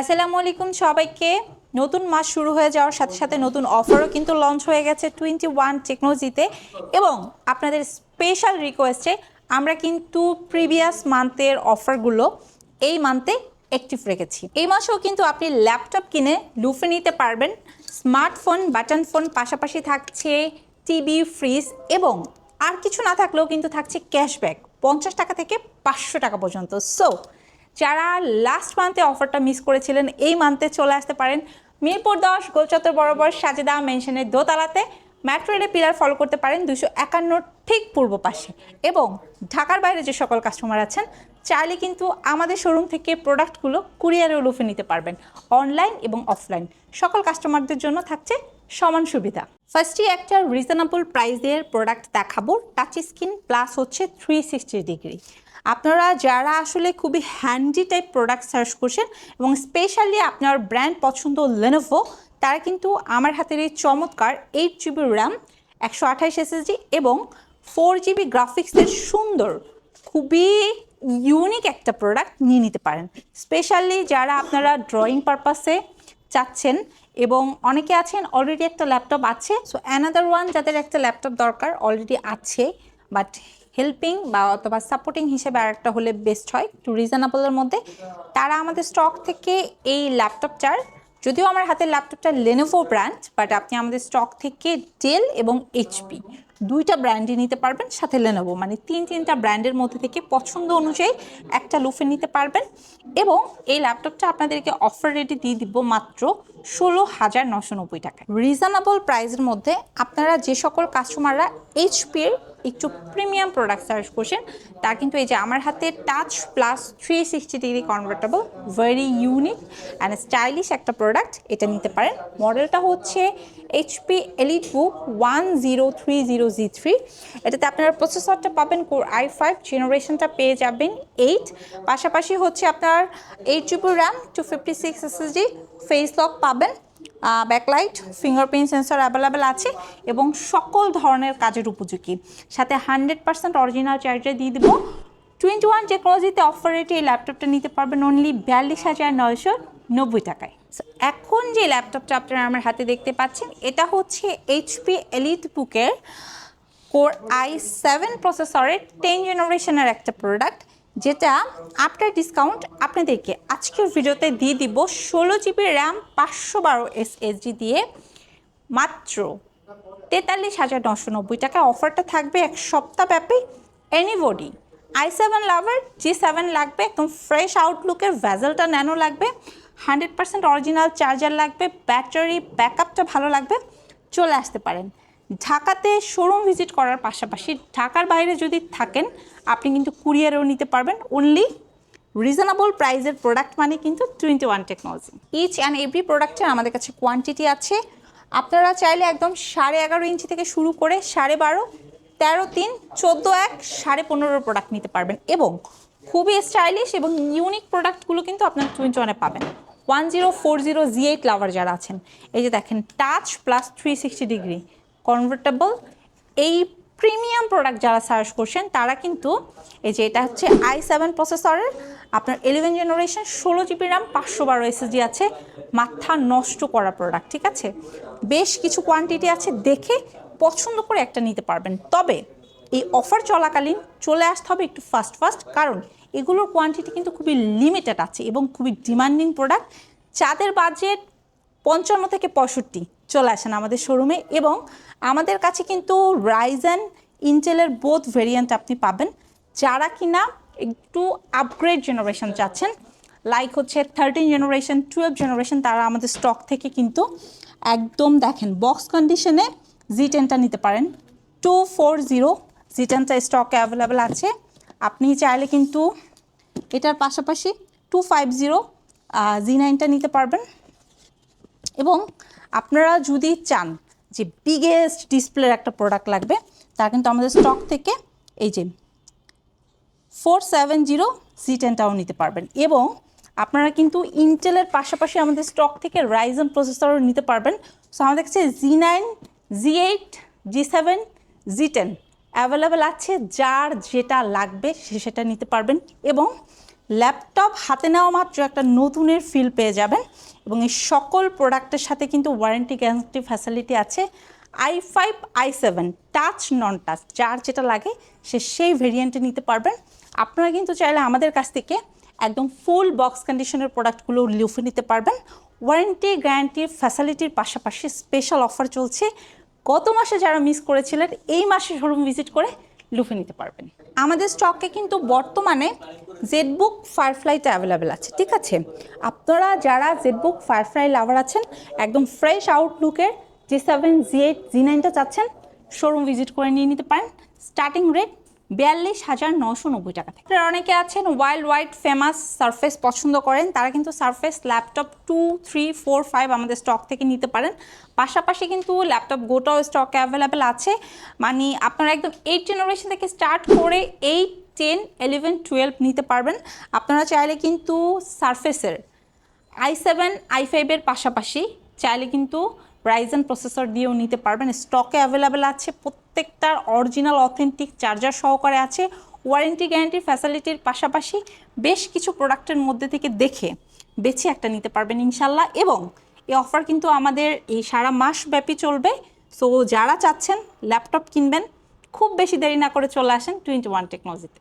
আসসালামু আলাইকুম সবাইকে। নতুন মাস শুরু হয়ে যাওয়ার সাথে সাথে নতুন অফারও কিন্তু লঞ্চ হয়ে গেছে টোয়েন্টি ওয়ান টেকনোলজিতে এবং আপনাদের স্পেশাল রিকোয়েস্টে আমরা কিন্তু প্রিভিয়াস মান্থের অফারগুলো এই মান্থে অ্যাক্টিভ রেখেছি। এই মাসেও কিন্তু আপনি ল্যাপটপ কিনে লুফে নিতে পারবেন। স্মার্টফোন বাটন ফোন পাশাপাশি থাকছে টিভি ফ্রিজ এবং আর কিছু না থাকলেও কিন্তু থাকছে ক্যাশব্যাক পঞ্চাশ টাকা থেকে পাঁচশো টাকা পর্যন্ত। সো যারা লাস্ট মান্থে অফারটা মিস করেছিলেন, এই মান্থে চলে আসতে পারেন। মিরপুর দশ, গোলচত্বর বরাবর সাজেদা মেনশনের দোতলাতে। রেলে পিলার ফলো করতে পারেন দুশো একান্নর ঠিক পূর্ব পাশে। এবং ঢাকার বাইরে যে সকল কাস্টমার আছেন, চাইলে কিন্তু আমাদের শোরুম থেকে প্রোডাক্টগুলো কুরিয়ারেও লুফে নিতে পারবেন অনলাইন এবং অফলাইন সকল কাস্টমারদের জন্য থাকছে সমান সুবিধা। ফার্স্টই একটা রিজনেবল প্রাইসের প্রোডাক্ট দেখাবো। টাচ স্ক্রিন প্লাস হচ্ছে থ্রি সিক্সটি ডিগ্রি আপনারা যারা আসলে খুবই হ্যান্ডি টাইপ প্রোডাক্ট সার্চ করছেন এবং স্পেশালি আপনার ব্র্যান্ড পছন্দ লেনোভো তারা কিন্তু আমার হাতের এই চমৎকার এইট জিবি র্যাম একশো আঠাইশ এসএসডি এবং ফোর জিবি গ্রাফিক্সের সুন্দর, খুবই ইউনিক একটা প্রোডাক্ট নিয়ে নিতে পারেন। স্পেশালি যারা আপনারা ড্রয়িং পারপাসে চাচ্ছেন এবং অনেকে আছেন অলরেডি একটা ল্যাপটপ আছে সো অ্যানাদার ওয়ান যাদের একটা ল্যাপটপ দরকার অলরেডি আছে বাট হেল্পিং বা অথবা সাপোর্টিং হিসেবে আর একটা হলে বেস্ট হয়, একটু রিজনেবলের মধ্যে। তারা আমাদের স্টক থেকে এই ল্যাপটপটার যদিও আমার হাতের ল্যাপটপটা লেনোভো ব্র্যান্ড বাট আপনি আমাদের স্টক থেকে ডেল এবং এইচপি দুইটা ব্র্যান্ডই নিতে পারবেন, সাথে লেনোভো মানে তিন তিনটা ব্র্যান্ডের মধ্যে থেকে পছন্দ অনুযায়ী একটা লুফে নিতে পারবেন। এবং এই ল্যাপটপটা আপনাদেরকে অফার রেটে দিয়ে দিব মাত্র ষোলো হাজার নশো নব্বই টাকায়। রিজনেবল প্রাইসের মধ্যে আপনারা যে সকল কাস্টমাররা এইচপির একটু প্রিমিয়াম প্রোডাক্ট সার্চ করছেন, তার কিন্তু এই যে আমার হাতে touch plus three sixty degree convertible very unique and stylish একটা প্রোডাক্ট এটা নিতে পারেন। মডেলটা হচ্ছে HP elite book one zero three zero G three এটাতে আপনারা প্রসেসরটা পাবেন কোর আই ফাইভ জেনারেশনটা পেয়ে যাবেন এইট পাশাপাশি হচ্ছে আপনার eight GB RAM two fifty six SSD face lock পাবেন ব্যাকলাইট ফিঙ্গারপ্রিন্ট সেন্সর অ্যাভেলেবেল আছে এবং সকল ধরনের কাজের উপযোগী। সাথে হান্ড্রেড পার্সেন্ট অরিজিনাল চার্জার দিয়ে দেবো। টোয়েন্টি ওয়ান টেকনোলজিতে অফার রেটে এই ল্যাপটপটা নিতে পারবেন অনলি বিয়াল্লিশ হাজার নয়শো নব্বই টাকায়। এখন যে ল্যাপটপটা আপনারা আমার হাতে দেখতে পাচ্ছেন, এটা হচ্ছে এইচপি এলিট বুকের কোর আই সেভেন প্রসেসরের টেন জেনারেশনের একটা প্রোডাক্ট যেটা আফটার ডিসকাউন্ট আপনাদেরকে আজকের ভিডিওতে দিয়ে দিব ষোলো জিবি র্যাম পাঁচশো বারো এসএসডি দিয়ে মাত্র তেতাল্লিশ হাজার নশো নব্বই টাকা অফারটা থাকবে এক সপ্তাহব্যাপী anybody i seven lover G seven লাগবে, একদম ফ্রেশ আউটলুকের ভ্যাজেলটা ন্যানো লাগবে হান্ড্রেড পার্সেন্ট অরিজিনাল চার্জার লাগবে ব্যাটারি ব্যাকআপটা ভালো লাগবে, চলে আসতে পারেন। ঢাকাতে শোরুম ভিজিট করার পাশাপাশি ঢাকার বাইরে যদি থাকেন আপনি কিন্তু কুরিয়ারেও নিতে পারবেন। অনলি রিজনেবল প্রাইসের প্রোডাক্ট মানে কিন্তু twenty one technology each and every প্রোডাক্টের আমাদের কাছে কোয়ান্টিটি আছে। আপনারা চাইলে একদম সাড়ে এগারো ইঞ্চি থেকে শুরু করে সাড়ে বারো, তেরো, তিন, চোদ্দ, এক, সাড়ে পনেরো প্রোডাক্ট নিতে পারবেন। এবং খুবই স্টাইলিশ এবং ইউনিক প্রোডাক্টগুলো কিন্তু আপনার টোয়েন্টি ওয়ানে পাবেন। One zero four zero G eight lover যারা আছেন, এই যে দেখেন touch plus three sixty degree convertible এই প্রিমিয়াম প্রোডাক্ট যারা সার্চ করছেন, তারা কিন্তু এই যে এটা হচ্ছে আই সেভেন প্রসেসরের আপনার ইলেভেন জেনারেশন ষোলো জিবি র্যাম পাঁচশো বারো এসএসডি আছে, মাথা নষ্ট করা প্রোডাক্ট, ঠিক আছে? বেশ কিছু কোয়ান্টিটি আছে, দেখে পছন্দ করে একটা নিতে পারবেন। তবে এই অফার চলাকালীন চলে আসতে হবে একটু ফাস্ট ফাস্ট কারণ এগুলোর কোয়ান্টিটি কিন্তু খুবই লিমিটেড আছে এবং খুবই ডিমান্ডিং প্রোডাক্ট যাদের বাজেট পঞ্চান্ন থেকে পঁয়ষট্টি চলে আসেন আমাদের শোরুমে এবং আমাদের কাছে কিন্তু রাইজেন ইন্টেলের বোথ ভেরিয়েন্ট আপনি পাবেন, যারা কিনা একটু আপগ্রেড জেনারেশন চাচ্ছেন লাইক হচ্ছে থার্টিন জেনারেশন টুয়েলভ জেনারেশন তারা আমাদের স্টক থেকে কিন্তু একদম দেখেন বক্স কন্ডিশনে জি টেনটা নিতে পারেন। টু ফোর জিরো জি টেনটা স্টকে অ্যাভেলেবেল আছে। আপনি চাইলে কিন্তু এটার পাশাপাশি টু ফাইভ জিরো জি নাইনটা নিতে পারবেন। এবং আপনারা যদি চান যে বিগেস্ট ডিসপ্লের একটা প্রোডাক্ট লাগবে, তা কিন্তু আমাদের স্টক থেকে এই যে ফোর সেভেন জিরো সি টেনটাও নিতে পারবেন। এবং আপনারা কিন্তু ইন্টেলের পাশাপাশি আমাদের স্টক থেকে রাইজন প্রসেসরও নিতে পারবেন। সো আমাদের কাছে G nine G eight G seven G ten available আছে। যার যেটা লাগবে সে সেটা নিতে পারবেন। এবং ল্যাপটপ হাতে নেওয়া মাত্র একটা নতুনের ফিল পেয়ে যাবেন এবং এই সকল প্রোডাক্টের সাথে কিন্তু ওয়ারেন্টি গ্যারান্টি ফ্যাসিলিটি আছে। I five i seven touch non touch যার যেটা লাগে সে সেই ভেরিয়েন্টে নিতে পারবেন। আপনারা কিন্তু চাইলে আমাদের কাছ থেকে একদম ফুল বক্স কন্ডিশনের প্রোডাক্টগুলো লুফে নিতে পারবেন। ওয়ারেন্টি গ্যারান্টি ফ্যাসিলিটির পাশাপাশি স্পেশাল অফার চলছে। গত মাসে যারা মিস করেছিলেন, এই মাসে শোরুম ভিজিট করে লুফে নিতে পারবেন। আমাদের স্টকে কিন্তু বর্তমানে জেডবুক ফায়ারফ্লাইটা অ্যাভেলেবেল আছে, ঠিক আছে? আপনারা যারা জেডবুক ফায়ারফ্লাই লাভার আছেন, একদম fresh আউটলুকের G seven G eight G নাইনটা চাচ্ছেন শোরুম ভিজিট করে নিয়ে নিতে পারেন। স্টার্টিং রেট বিয়াল্লিশ হাজার নশো নব্বই টাকা থেকে। অনেকে আছেন ওয়াইল্ড ওয়াইড ফেমাস সারফেস পছন্দ করেন, তারা কিন্তু Surface laptop two three four five আমাদের স্টক থেকে নিতে পারেন। পাশাপাশি কিন্তু ল্যাপটপ গোটাও স্টকে অ্যাভেলেবেল আছে। মানে আপনারা একদম এইট জেনারেশন থেকে স্টার্ট করে এইট টেন ইলেভেন টুয়েলভ নিতে পারবেন। আপনারা চাইলে কিন্তু সারফেসের আই সেভেন আই ফাইভের পাশাপাশি চাইলে কিন্তু রাইজেন প্রসেসর দিয়েও নিতে পারবেন। স্টকে অ্যাভেলেবেল আছে, প্রত্যেকটার অরিজিনাল অথেন্টিক চার্জার সহকারে আছে ওয়ারেন্টি গ্যারান্টি ফ্যাসিলিটির পাশাপাশি বেশ কিছু প্রোডাক্টের মধ্যে থেকে দেখে বেছে একটা নিতে পারবেন ইনশাল্লাহ। এবং এই অফার কিন্তু আমাদের এই সারা মাস ব্যাপী চলবে। সো যারা চাচ্ছেন ল্যাপটপ কিনবেন, খুব বেশি দেরি না করে চলে আসেন টোয়েন্টি ওয়ান টেকনোলজিতে